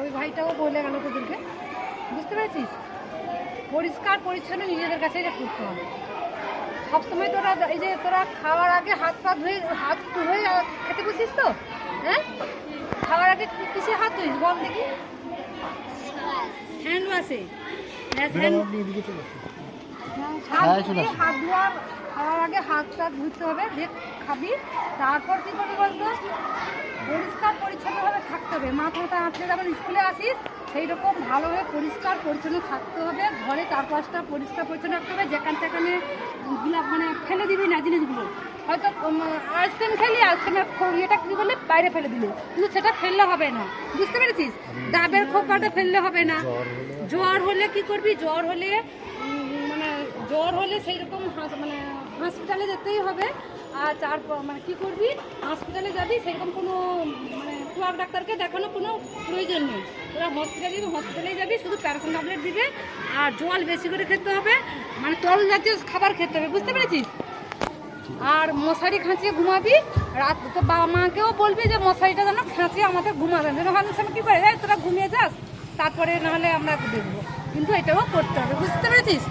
ওই ভাইটাও বলে গেল তোদেরকে। বুঝতে পেরেছিস? পরিষ্কার পরিচ্ছন্ন নিজেদের কাছে এটা করতে হবে। সবসময় তোরা এই যে তোরা খাওয়ার আগে হাত পা ধুয়ে হাত ধুয়ে খেতে বসিস তো? হ্যাঁ? খাওয়ার আগে কিসে হাত ধুইস বল দেখি। হ্যান্ড ওয়াশে হাত হ্যাঁ, আসো। হাত ধোয়ার খাওয়ার আগে হাত টাত ধুতে হবে দেখ খাবি। তারপর কি করবি বলতো? থাকতে হবে মাথাটা আঁচড়ে যখন স্কুলে আসিস সেই রকম ভালোভাবে পরিষ্কার পরিচ্ছন্ন থাকতে হবে। ঘরে চার পাঁচটা পরিষ্কার পরিচ্ছন্ন রাখতে হবে। যেখান সেখানে মানে ফেলে দিবি না জিনিসগুলো। হয়তো আইসক্রিম খেলি আইসক্রিমের ইয়েটা কী করলে? বাইরে ফেলে দিলে। কিন্তু সেটা ফেললে হবে না। বুঝতে পেরেছিস? ডাবের খোপাটা ফেললে হবে না। জ্বর হলে কি করবি? জ্বর হলে মানে জ্বর হলে সেই রকম মানে হসপিটালে যেতেই হবে। আর তারপর মানে কী করবি? হসপিটালে যাবি সেরকম কোনো মানে টুয়াক ডাক্তারকে দেখানো কোনো প্রয়োজন নেই। তোরা হসপিটালে হসপিটালে যাবি শুধু প্যারাসন ট্যাবলেট দিবে আর জল বেশি করে খেতে হবে মানে তরল জাতীয় খাবার খেতে হবে বুঝতে পেরেছিস? আর মশারি খাঁচিয়ে ঘুমাবি রাত তো বাবা মাকেও বলবি যে মশারিটা যেন খাঁচিয়ে আমাদের ঘুমাবে। যেন অনেক সময় কী করে? "এই, তোরা ঘুমিয়ে যাস তারপরে নাহলে আমরা দেখব। কিন্তু এটাও করতে হবে বুঝতে পেরেছিস?